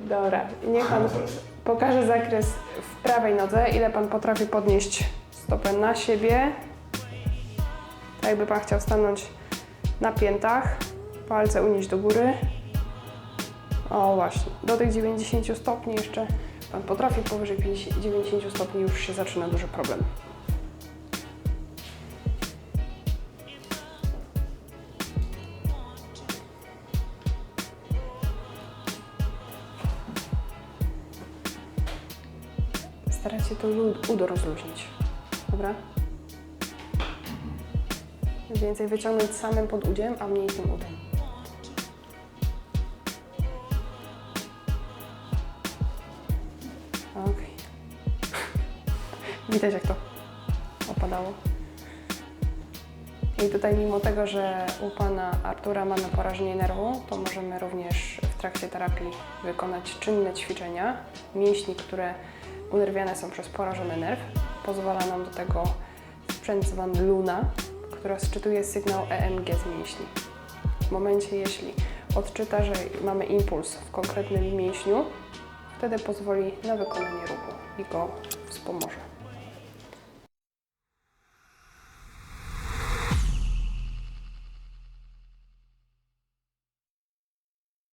Dobra, niech pan pokaże zakres w prawej nodze, ile pan potrafi podnieść stopę na siebie. Tak jakby pan chciał stanąć na piętach, palce unieść do góry. O właśnie, do tych 90 stopni jeszcze pan potrafi, powyżej 50 90 stopni już się zaczyna duży problem. Starać się to udo rozluźnić. Dobra? Więcej wyciągnąć samym podudziem, a mniej tym udem. Okej. Widać jak to opadało. I tutaj mimo tego, że u Pana Artura mamy porażenie nerwu, to możemy również w trakcie terapii wykonać czynne ćwiczenia mięśni, które unerwiane są przez porażony nerw. Pozwala nam do tego sprzęt zwany Luna, która sczytuje sygnał EMG z mięśni. W momencie, jeśli odczyta, że mamy impuls w konkretnym mięśniu, wtedy pozwoli na wykonanie ruchu i go wspomoże.